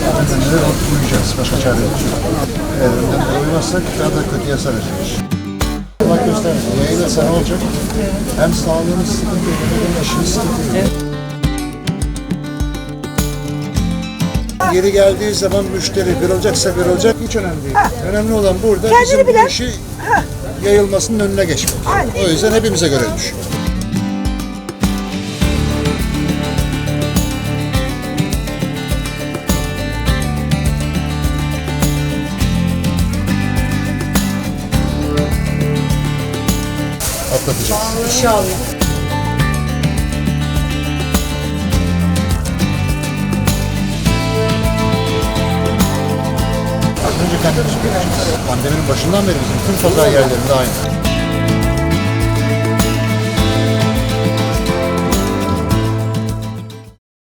Önlemleri alıp uyuyacağız. Başka çare yok. Eğer önlemlere uymazsak daha da kötüye saracağız. Allah göstermesin. Yayılırsa ne olacak? Hem sağlığımız sıkıntı, hem aşımız sıkıntı. Yeri geldiği zaman müşteri kırılacaksa kırılacak hiç önemli değil. Önemli olan burada Kendini bizim bu bilen- işi yayılmasının önüne geçmek. Aynen. O yüzden hepimize göre düşüyor. Atlatacağız. İnşallah. Önce göreceğiz. Pandeminin başından beri bizim tüm pazar yerlerinde aynı.